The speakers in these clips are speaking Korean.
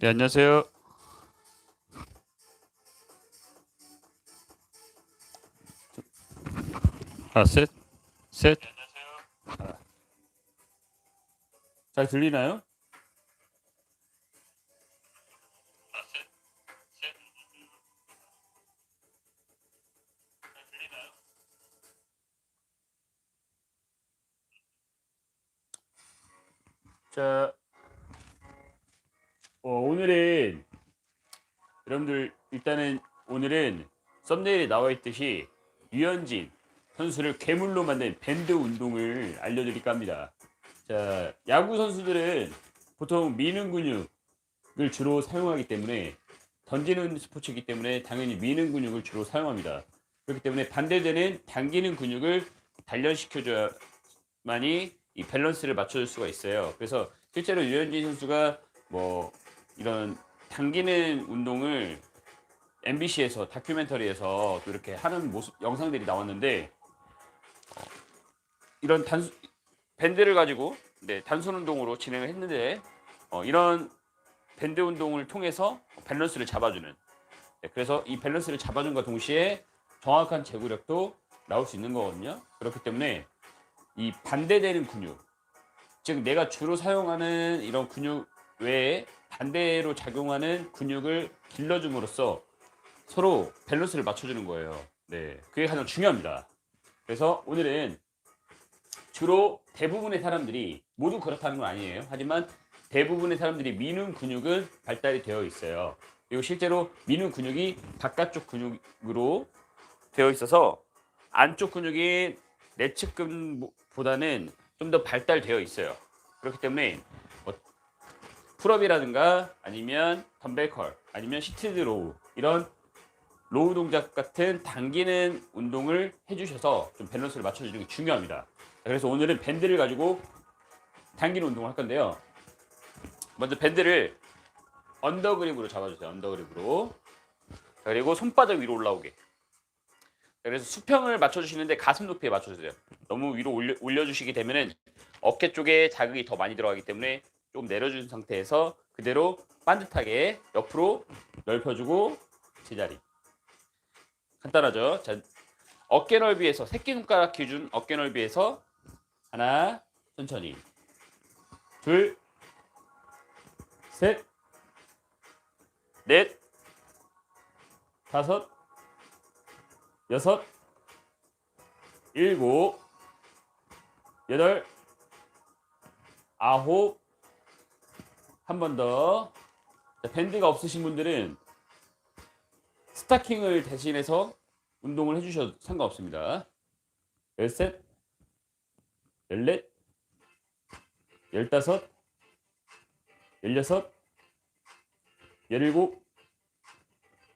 네, 안녕하세요. 아, 셋, 셋. 아. 잘 들리나요? 자, 어, 오늘은 여러분들 일단은 오늘은 썸네일에 나와 있듯이 유현진 선수를 괴물로 만든 밴드 운동을 알려드릴까 합니다. 자, 야구 선수들은 보통 미는 근육을 주로 사용하기 때문에 던지는 스포츠이기 때문에 당연히 미는 근육을 주로 사용합니다. 그렇기 때문에 반대되는 당기는 근육을 단련시켜줘야만이 이 밸런스를 맞춰줄 수가 있어요. 그래서 실제로 유현진 선수가 뭐 이런 당기는 운동을 MBC에서 다큐멘터리에서 또 이렇게 하는 모습 영상들이 나왔는데 어, 이런 단수 밴드를 가지고 네, 단순 운동으로 진행을 했는데 어, 이런 밴드 운동을 통해서 밸런스를 잡아주는 네, 그래서 이 밸런스를 잡아준과 동시에 정확한 제구력도 나올 수 있는 거거든요. 그렇기 때문에 이 반대되는 근육 즉 내가 주로 사용하는 이런 근육 외에 반대로 작용하는 근육을 길러줌으로써 서로 밸런스를 맞춰주는 거예요. 네, 그게 가장 중요합니다. 그래서 오늘은 주로 대부분의 사람들이 모두 그렇다는 건 아니에요. 하지만 대부분의 사람들이 미는 근육은 발달이 되어 있어요. 그리고 실제로 미는 근육이 바깥쪽 근육으로 되어 있어서 안쪽 근육이 내측근보다는 좀 더 발달되어 있어요. 그렇기 때문에 뭐 풀업이라든가 아니면 덤벨 컬 아니면 시트드 로우 이런 로우 동작 같은 당기는 운동을 해주셔서 좀 밸런스를 맞춰주는 게 중요합니다. 그래서 오늘은 밴드를 가지고 당기는 운동을 할 건데요. 먼저 밴드를 언더그립으로 잡아주세요. 언더그립으로. 그리고 손바닥 위로 올라오게. 그래서 수평을 맞춰주시는데 가슴 높이에 맞춰주세요. 너무 위로 올려, 올려주시게 되면은 어깨 쪽에 자극이 더 많이 들어가기 때문에 좀 내려준 상태에서 그대로 반듯하게 옆으로 넓혀주고 제자리. 간단하죠? 자, 어깨 넓이에서 새끼손가락 기준 어깨 넓이에서 하나 천천히 둘 셋, 넷, 다섯, 여섯, 일곱, 여덟, 아홉, 한 번 더. 자, 밴드가 없으신 분들은 스타킹을 대신해서 운동을 해주셔도 상관없습니다. 열셋, 열넷, 열다섯, 열여섯, 열일곱,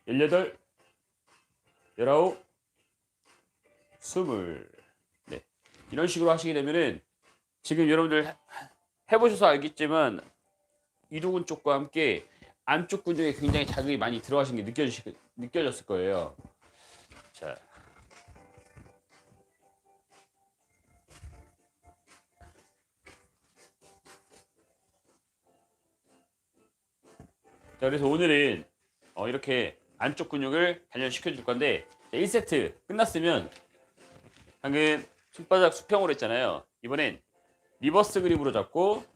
열여덟, 열아홉, 스물. 네. 이런 식으로 하시게 되면은 지금 여러분들 해- 해보셔서 알겠지만 이두근 쪽과 함께 안쪽 근육에 굉장히 자극이 많이 들어가신 게 느껴지시, 느껴졌을 거예요. 자. 자, 그래서 오늘은 어, 이렇게 안쪽 근육을 단련시켜 줄 건데 1세트 끝났으면 방금 손바닥 수평으로 했잖아요. 이번엔 리버스 그립으로 잡고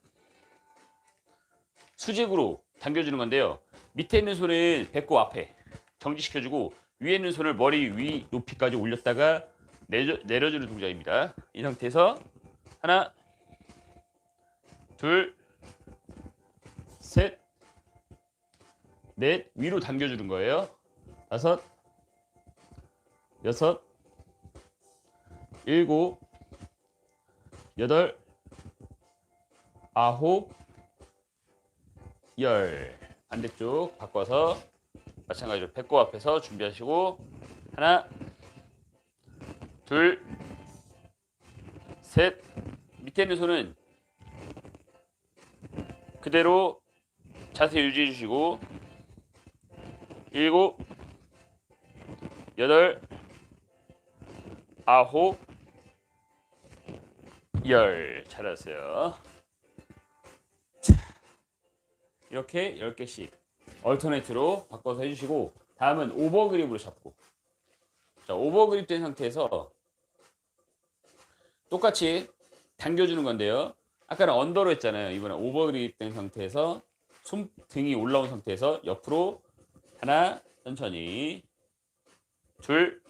수직으로 당겨주는 건데요. 밑에 있는 손은 배꼽 앞에 정지시켜주고 위에 있는 손을 머리 위 높이까지 올렸다가 내려, 내려주는 동작입니다. 이 상태에서 하나, 둘, 셋, 넷 위로 당겨주는 거예요. 다섯, 여섯, 일곱, 여덟, 아홉, 열. 반대쪽 바꿔서 마찬가지로 배꼽 앞에서 준비하시고 하나, 둘, 셋. 밑에 있는 손은 그대로 자세 유지해 주시고 일곱, 여덟, 아홉, 열. 잘하세요. 이렇게 10개씩 얼터네이트로 바꿔서 해주시고 다음은 오버그립으로 잡고. 자 오버그립 된 상태에서 똑같이 당겨주는 건데요. 아까는 언더로 했잖아요. 이번엔 오버그립 된 상태에서 손등이 올라온 상태에서 옆으로 하나 천천히. 둘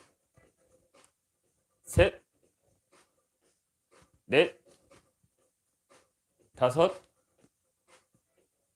셋, 넷, 다섯,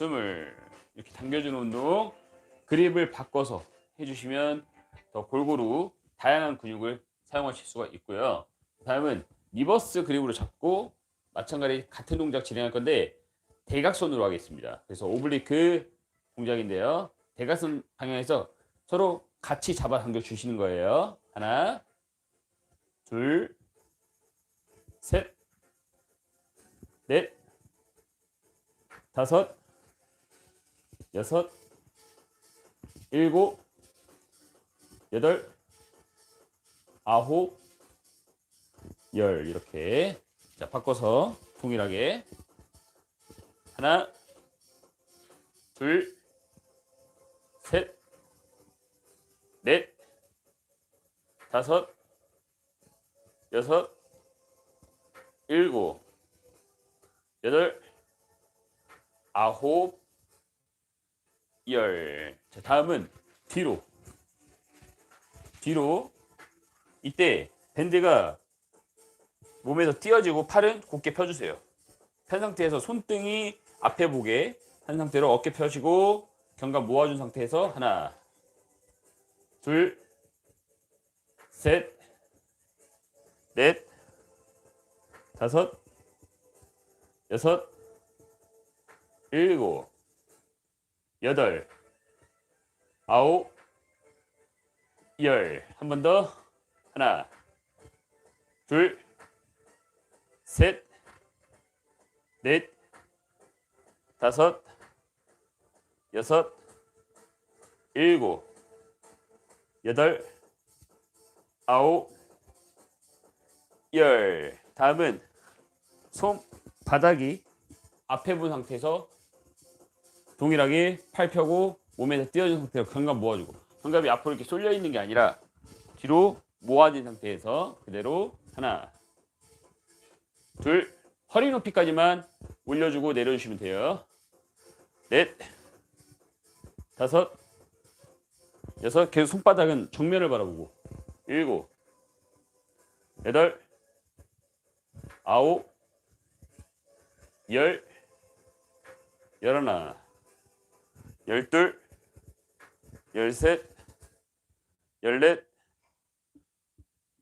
스물 이렇게 당겨주는 운동 그립을 바꿔서 해주시면 더 골고루 다양한 근육을 사용하실 수가 있고요. 다음은 리버스 그립으로 잡고 마찬가지 같은 동작 진행할 건데 대각선으로 하겠습니다. 그래서 오블리크 동작인데요. 대각선 방향에서 서로 같이 잡아 당겨 주시는 거예요. 하나, 둘, 셋, 넷, 다섯, 여섯, 일곱, 여덟, 아홉, 열. 이렇게. 자 바꿔서 동일하게. 하나, 둘, 셋, 넷, 다섯, 여섯, 일곱, 여덟, 아홉, 열. 자, 다음은 뒤로. 뒤로. 이때 밴드가 몸에서 띄어지고 팔은 곧게 펴주세요. 편 상태에서 손등이 앞에 보게 한 상태로 어깨 펴시고 견갑 모아준 상태에서 하나, 둘, 셋, 넷, 다섯, 여섯, 일곱, 여덟, 아홉, 열. 한 번 더. 하나, 둘, 셋, 넷, 다섯, 여섯, 일곱, 여덟, 아홉, 열. 다음은 손 바닥이 앞에 본 상태에서 동일하게 팔 펴고 몸에서 띄어진 상태로 견갑 모아주고 견갑이 앞으로 이렇게 쏠려 있는 게 아니라 뒤로 모아진 상태에서 그대로 하나 둘 허리 높이까지만 올려주고 내려주시면 돼요. 넷 다섯 여섯 계속 손바닥은 정면을 바라보고 일곱 여덟 아홉 열 열하나 열둘 열셋 열넷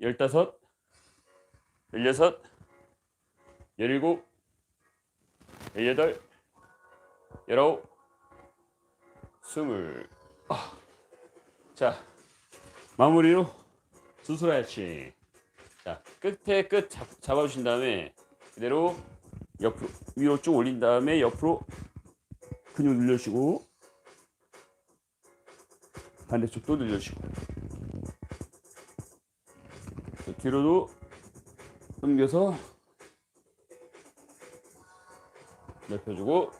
열다섯 열여섯 열일곱 열여덟 열아홉 스물. 아. 자 마무리로 수술하치 자 끝에 끝 잡, 잡아주신 다음에 그대로 옆으로 위로 쭉 올린 다음에 옆으로 근육 늘려주시고 반대쪽 또 늘려주시고. 자, 뒤로도 넘겨서 넓혀주고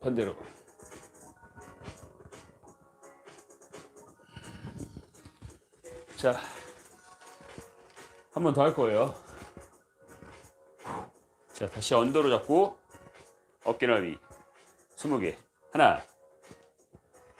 반대로. 자 한 번 더 할 거예요. 자 다시 언더로 잡고 어깨 넓이 20개. 하나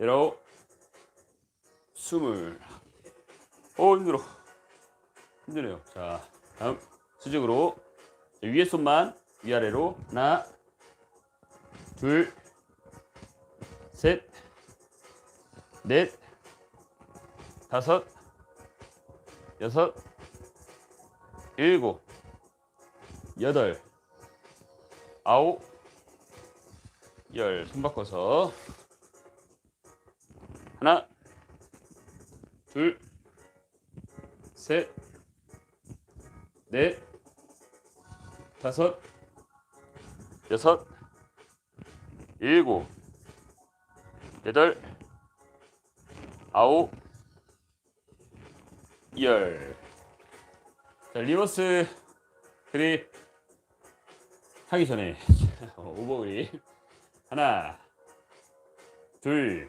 열아홉, 스물. 오 힘들어. 힘드네요. 자 다음 수직으로 위에 손만 위아래로 하나, 둘, 셋, 넷, 다섯, 여섯, 일곱, 여덟, 아홉, 열. 손 바꿔서 하나, 둘, 셋, 넷, 다섯, 여섯, 일곱, 여덟, 아홉, 열. 자, 리버스 그립 하기 전에 오버 그립 하나, 둘,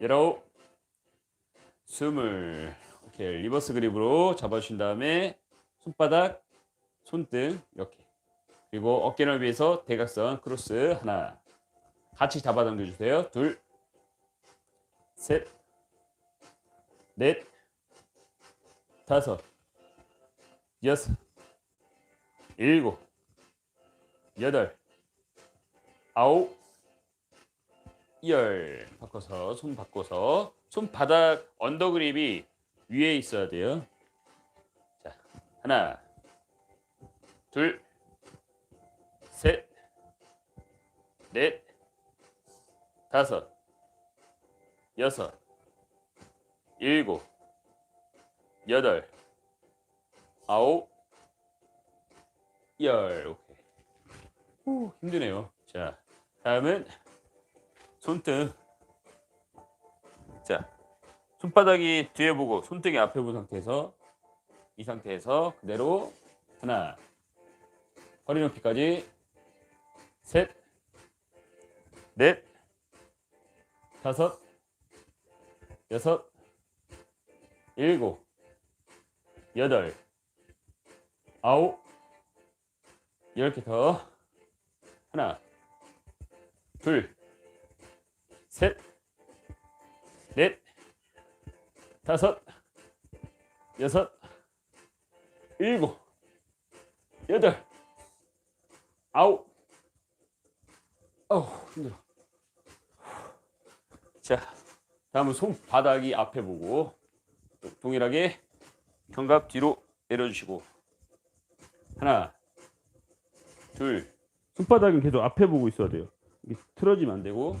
열아홉, 스물. 이렇게 리버스 그립으로 잡아주신 다음에 손바닥, 손등 이렇게 그리고 어깨 넓이에서 대각선 크로스 하나 같이 잡아당겨 주세요. 둘, 셋, 넷, 다섯, 여섯, 일곱, 여덟, 아홉, 열. 바꿔서 손 바꿔서 손바닥 언더그립이 위에 있어야 돼요. 자, 하나, 둘, 셋, 넷, 다섯, 여섯, 일곱, 여덟, 아홉, 열. 오케이. 후, 힘드네요. 자, 다음은 손등. 자, 손바닥이 뒤에 보고 손등이 앞에 본 상태에서 이 상태에서 그대로 하나, 허리 높이까지 셋, 넷, 다섯, 여섯, 일곱, 여덟, 아홉, 열 개 더. 하나, 둘, 셋, 넷, 다섯, 여섯, 일곱, 여덟, 아홉. 어우, 힘들어. 자, 다음은 손바닥이 앞에 보고 동일하게 견갑 뒤로 내려주시고 하나, 둘, 손바닥은 계속 앞에 보고 있어야 돼요. 이게 틀어지면 안 되고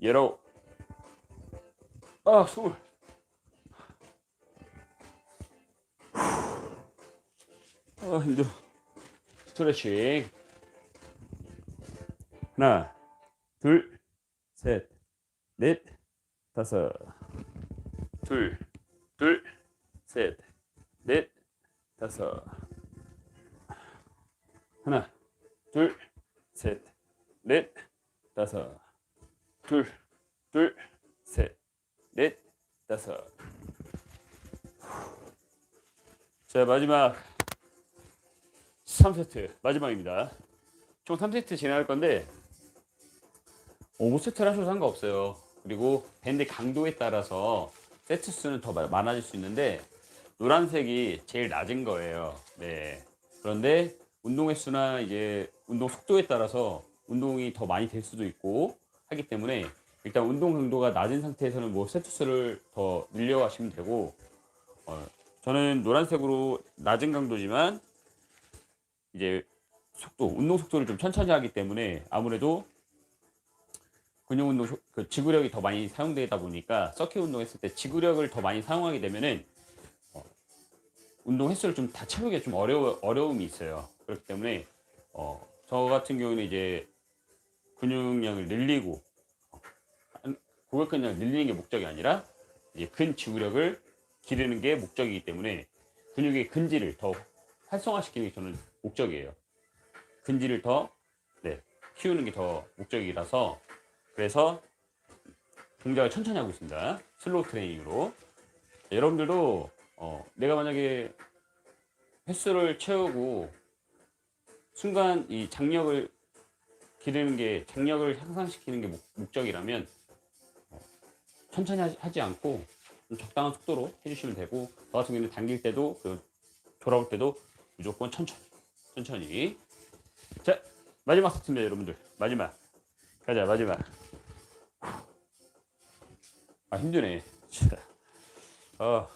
열아홉, 아 스물. 아 힘들어. 스트레칭. 하나, 둘, 셋, 넷, 다섯. 둘, 둘, 셋, 넷, 다섯. 하나, 둘, 셋, 넷, 다섯. 둘, 둘, 셋, 넷, 다섯. 자, 마지막 3세트 마지막입니다. 총 3세트 진행할 건데 5세트를 하셔도 상관없어요. 그리고 밴드 강도에 따라서 세트 수는 더 마- 많아질 수 있는데 노란색이 제일 낮은 거예요. 네. 그런데 운동 횟수나 이제 운동 속도에 따라서 운동이 더 많이 될 수도 있고 하기 때문에 일단 운동 강도가 낮은 상태에서는 뭐 세트 수를 더 늘려가시면 되고 어, 저는 노란색으로 낮은 강도지만 이제 속도 운동 속도를 좀 천천히 하기 때문에 아무래도 근육 운동 소- 그 지구력이 더 많이 사용되다 보니까 서킷 운동했을 때 지구력을 더 많이 사용하게 되면은 어, 운동 횟수를 좀 다 채우기가 좀 어려워 어려움이 있어요. 그렇기 때문에 어, 저 같은 경우는 이제 근육량을 늘리고 어, 한- 고격근량을 늘리는 게 목적이 아니라 이제 근 지구력을 기르는 게 목적이기 때문에 근육의 근지를 더 활성화시키는 게 저는 목적이에요. 근지를 더 네, 키우는 게 더 목적이라서 그래서 동작을 천천히 하고 있습니다. 슬로우 트레이닝으로. 자, 여러분들도 어, 내가 만약에 횟수를 채우고 순간 이 장력을 기르는 게 장력을 향상시키는 게 목, 적이라면 천천히 하지, 않고 좀 적당한 속도로 해주시면 되고 저 같은 경우는 당길 때도 그 돌아올 때도 무조건 천천히 천천히. 자 마지막 세트입니다 여러분들. 마지막. 가자 마지막. 아 힘드네. 진짜. 아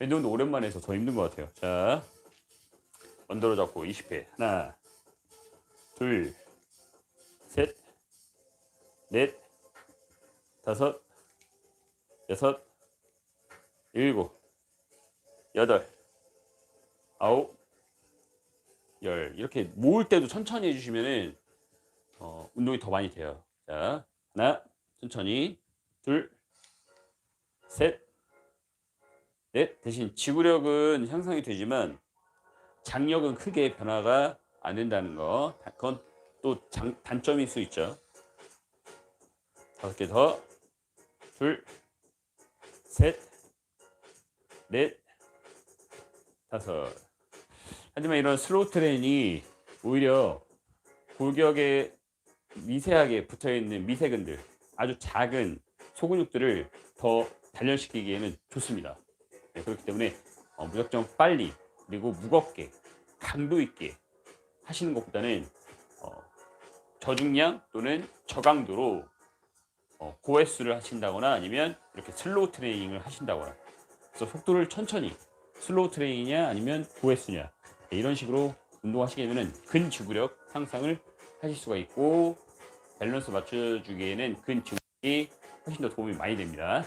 운동도 오랜만에 해서 더 힘든 것 같아요. 자 언더로 잡고 20회. 하나 둘셋 넷 다섯 여섯 일곱 여덟 아홉 열 이렇게 모을 때도 천천히 해주시면은 어, 운동이 더 많이 돼요. 자 하나 천천히 둘 셋 넷 대신 지구력은 향상이 되지만 장력은 크게 변화가 안 된다는 거 다- 그건 또 장, 단점일 수 있죠. 다섯 개 더. 둘, 셋, 넷, 다섯. 하지만 이런 슬로우 트레인이 오히려 골격에 미세하게 붙어 있는 미세근들, 아주 작은 소근육들을 더 단련시키기에는 좋습니다. 네, 그렇기 때문에 어, 무작정 빨리 그리고 무겁게 강도 있게 하시는 것보다는 어, 저중량 또는 저강도로 어, 고횟수를 하신다거나 아니면 이렇게 슬로우 트레이닝을 하신다거나 그래서 속도를 천천히 슬로우 트레이닝이냐 아니면 고횟수냐 네, 이런 식으로 운동하시게 되면 근지구력 향상을 하실 수가 있고 밸런스 맞춰주기에는 근지구력이 훨씬 더 도움이 많이 됩니다.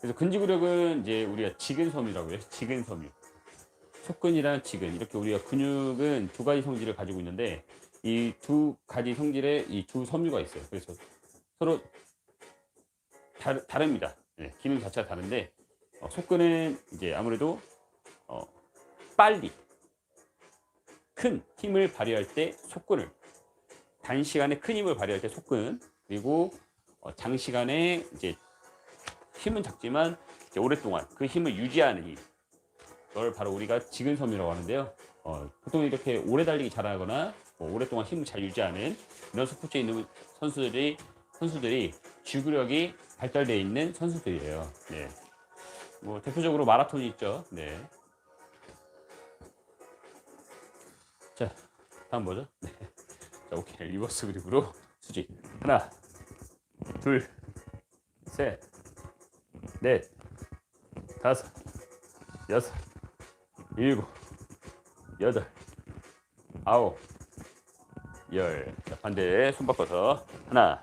그래서 근지구력은 이제 우리가 지근섬유라고 해요. 지근섬유. 속근이랑 지근 이렇게 우리가 근육은 두 가지 성질을 가지고 있는데 이 두 가지 성질에 이두 섬유가 있어요. 그래서 서로 다르, 다릅니다. 예, 기능 자체가 다른데 어, 속근은 이제 아무래도 어, 빨리 큰 힘을 발휘할 때 속근을 단시간에 큰 힘을 발휘할 때 속근 그리고 어, 장시간에 이제 힘은 작지만 이제 오랫동안 그 힘을 유지하는 힘 그걸 바로 우리가 지근섬유라고 하는데요. 어, 보통 이렇게 오래 달리기 잘하거나 뭐 오랫동안 힘을 잘 유지하는 이런 스포츠에 있는 선수들이 선수들이 지구력이 발달되어 있는 선수들이에요. 네. 뭐 대표적으로 마라톤이 있죠. 네. 자, 다음 뭐죠? 네. 자, 오케이. 리버스 그립으로 수직. 하나, 둘, 셋, 넷, 다섯, 여섯, 일곱, 여덟, 아홉, 열. 자, 반대 손 바꿔서 하나,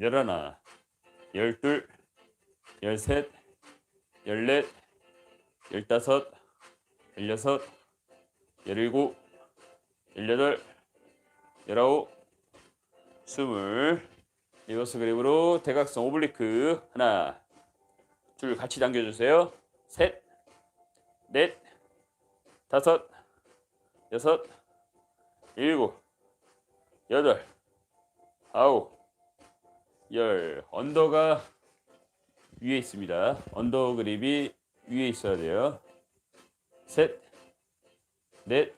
열하나, 열둘, 열셋, 열넷, 열다섯, 열여섯, 열일곱, 열여덟, 열아홉, 스물. 리버스 그립으로 대각선 오블리크 하나, 둘 같이 당겨주세요. 셋, 넷, 다섯, 여섯, 일곱, 여덟, 아홉, 열. 언더가 위에 있습니다. 언더 그립이 위에 있어야 돼요. 셋, 넷,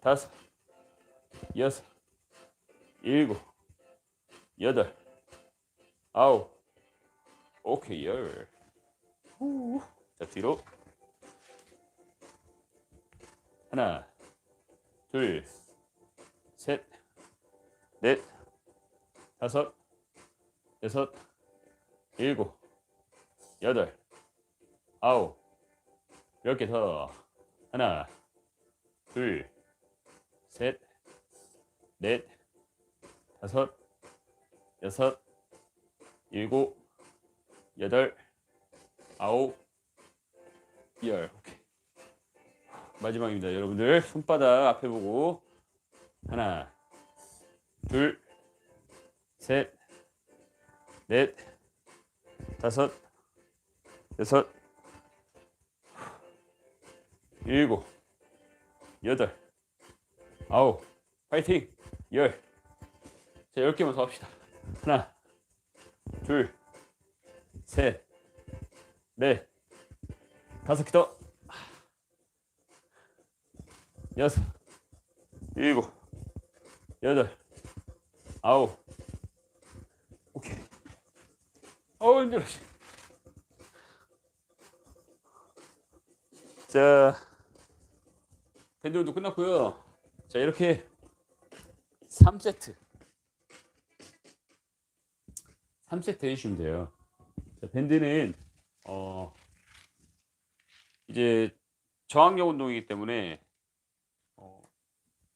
다섯, 여섯, 일곱, 여덟, 아홉, 오케이 열. 후. 자 뒤로 하나, 둘, 셋, 넷, 다섯, 여섯, 일곱, 여덟, 아홉, 열개 더. 하나, 둘, 셋, 넷, 다섯, 여섯, 일곱, 여덟, 아홉, 열. 오케이. 마지막입니다. 여러분들 손바닥 앞에 보고 하나, 둘, 셋, 넷, 다섯, 여섯, 일곱, 여덟, 아홉, 파이팅! 열. 자, 열 개만 더 합시다. 하나, 둘, 셋, 넷, 다섯 개 더. 여섯, 일곱, 여덟, 아홉. 오케이. 어우, 힘들어. 자, 밴드 운동 끝났고요. 자, 이렇게 3세트. 3세트 해주시면 돼요. 자, 밴드는, 어, 이제 저항력 운동이기 때문에, 어,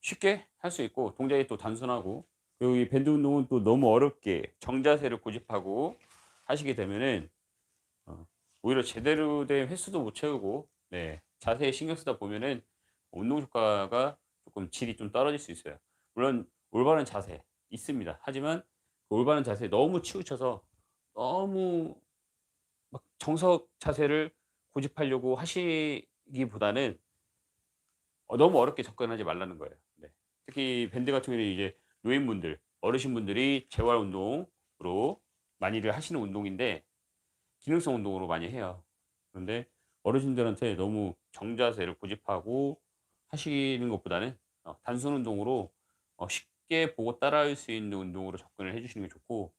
쉽게 할 수 있고, 동작이 또 단순하고, 그리고 이 밴드 운동은 또 너무 어렵게 정자세를 고집하고 하시게 되면은, 어, 오히려 제대로 된 횟수도 못 채우고, 네, 자세에 신경 쓰다 보면은 운동 효과가 조금 질이 좀 떨어질 수 있어요. 물론 올바른 자세 있습니다. 하지만 그 올바른 자세에 너무 치우쳐서 너무 막 정석 자세를 고집하려고 하시기보다는 어, 너무 어렵게 접근하지 말라는 거예요. 네. 특히 밴드 같은 경우는 이제 노인분들, 어르신분들이 재활 운동으로 많이들 하시는 운동인데 기능성 운동으로 많이 해요. 그런데 어르신들한테 너무 정자세를 고집하고 하시는 것보다는 어, 단순 운동으로 어, 쉽게 보고 따라할 수 있는 운동으로 접근을 해주시는 게 좋고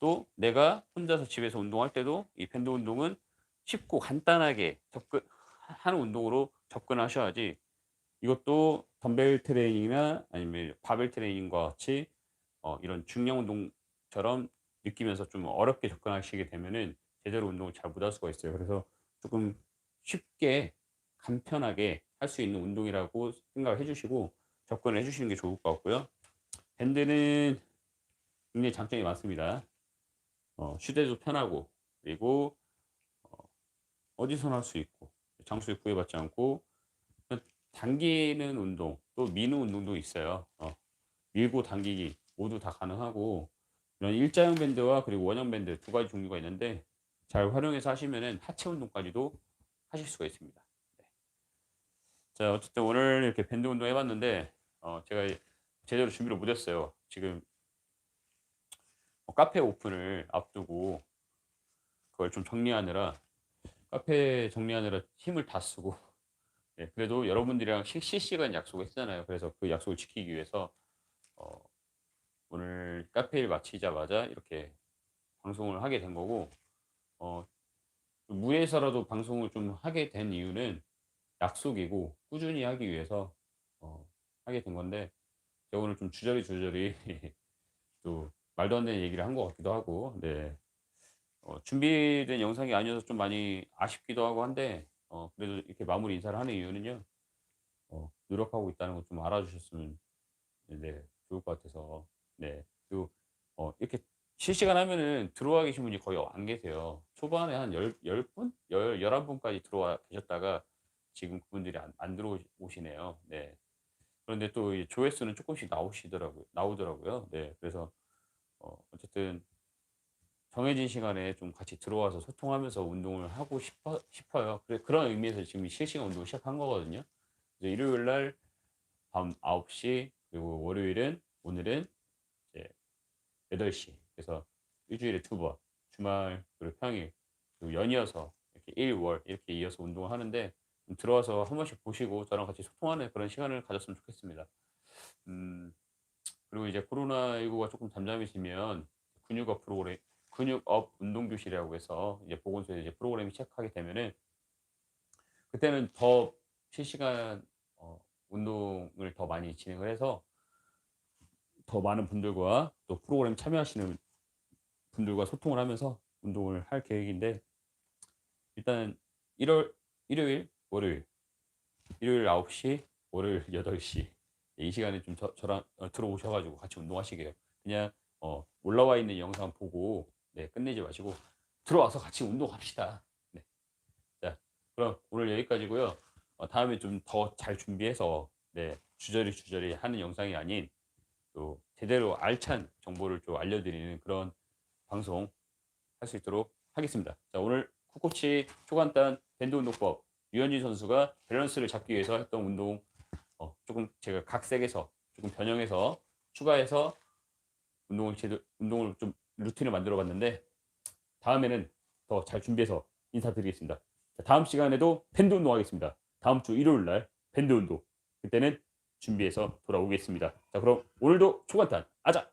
또 내가 혼자서 집에서 운동할 때도 이 밴드 운동은 쉽고 간단하게 접근 하는 운동으로 접근하셔야지 이것도 덤벨 트레이닝이나 아니면 바벨 트레이닝과 같이 어, 이런 중량 운동처럼 느끼면서 좀 어렵게 접근하시게 되면은 제대로 운동을 잘 못 할 수가 있어요. 그래서 조금 쉽게 간편하게 할 수 있는 운동이라고 생각을 해주시고 접근을 해 주시는 게 좋을 것 같고요. 밴드는 굉장히 장점이 많습니다. 어, 휴대도 편하고 그리고 어, 디서나 할 수 있고 장소에 구애받지 않고 당기는 운동 또 미는 운동도 있어요. 어, 밀고 당기기 모두 다 가능하고 이런 일자형 밴드와 그리고 원형 밴드 두 가지 종류가 있는데 잘 활용해서 하시면은 하체 운동까지도 하실 수가 있습니다. 네. 자, 어쨌든 오늘 이렇게 밴드 운동 해봤는데, 어, 제가 제대로 준비를 못했어요. 지금 어, 카페 오픈을 앞두고 그걸 좀 정리하느라 카페 정리하느라 힘을 다 쓰고 네, 그래도 여러분들이랑 실- 실시간 약속을 했잖아요. 그래서 그 약속을 지키기 위해서 어, 오늘 카페 일 마치자마자 이렇게 방송을 하게 된 거고 어, 무에서라도 방송을 좀 하게 된 이유는 약속이고 꾸준히 하기 위해서 어, 하게 된 건데 제가 오늘 좀 주저리 주저리 또 말도 안 되는 얘기를 한 것 같기도 하고 네. 어, 준비된 영상이 아니어서 좀 많이 아쉽기도 하고 한데 어, 그래도 이렇게 마무리 인사를 하는 이유는요 어, 노력하고 있다는 거좀 알아주셨으면 네, 좋을 것 같아서 네. 그리고 어, 이렇게 실시간 하면은 들어와 계신 분이 거의 안 계세요. 초반에 한 열, 열 분? 열, 열한 분까지 들어와 계셨다가 지금 그분들이 안, 안 들어오시네요. 네. 그런데 또이 조회수는 조금씩 나오시더라고요. 나오더라고요. 네. 그래서, 어, 어쨌든 정해진 시간에 좀 같이 들어와서 소통하면서 운동을 하고 싶어, 싶어요. 그래, 그런 의미에서 지금 실시간 운동을 시작한 거거든요. 일요일 날 밤 9시 그리고 월요일은 오늘은 8시 그래서 일주일에 두 번 주말 그리고 평일 그리고 연이어서 이렇게 일, 월 이렇게 이어서 운동을 하는데 좀 들어와서 한 번씩 보시고 저랑 같이 소통하는 그런 시간을 가졌으면 좋겠습니다. 음, 그리고 이제 코로나19가 조금 잠잠해지면 근육업 프로그램, 근육업 운동 교실이라고 해서 이제 보건소에 이제 프로그램이 시작하게 되면은 그때는 더 실시간 어, 운동을 더 많이 진행을 해서 더 많은 분들과 또 프로그램 참여하시는 분들과 소통을 하면서 운동을 할 계획인데 일단 1월 일요일, 월요일, 일요일 9시, 월요일 8시 이 시간에 좀 저, 저랑 어, 들어오셔가지고 같이 운동하시게요. 그냥 어, 올라와 있는 영상 보고 네, 끝내지 마시고 들어와서 같이 운동합시다. 네. 자, 그럼 오늘 여기까지고요. 어, 다음에 좀 더 잘 준비해서 네, 주저리 주저리 하는 영상이 아닌 또 제대로 알찬 정보를 좀 알려드리는 그런 방송 할 수 있도록 하겠습니다. 자, 오늘 쿠코치 초간단 밴드 운동법 유현진 선수가 밸런스를 잡기 위해서 했던 운동 어, 조금 제가 각색해서 조금 변형해서 추가해서 운동을 제대로 운동을 좀 루틴을 만들어 봤는데 다음에는 더 잘 준비해서 인사드리겠습니다. 자, 다음 시간에도 밴드 운동 하겠습니다. 다음 주 일요일 날 밴드 운동 그때는 준비해서 돌아오겠습니다. 자 그럼 오늘도 초간단 아자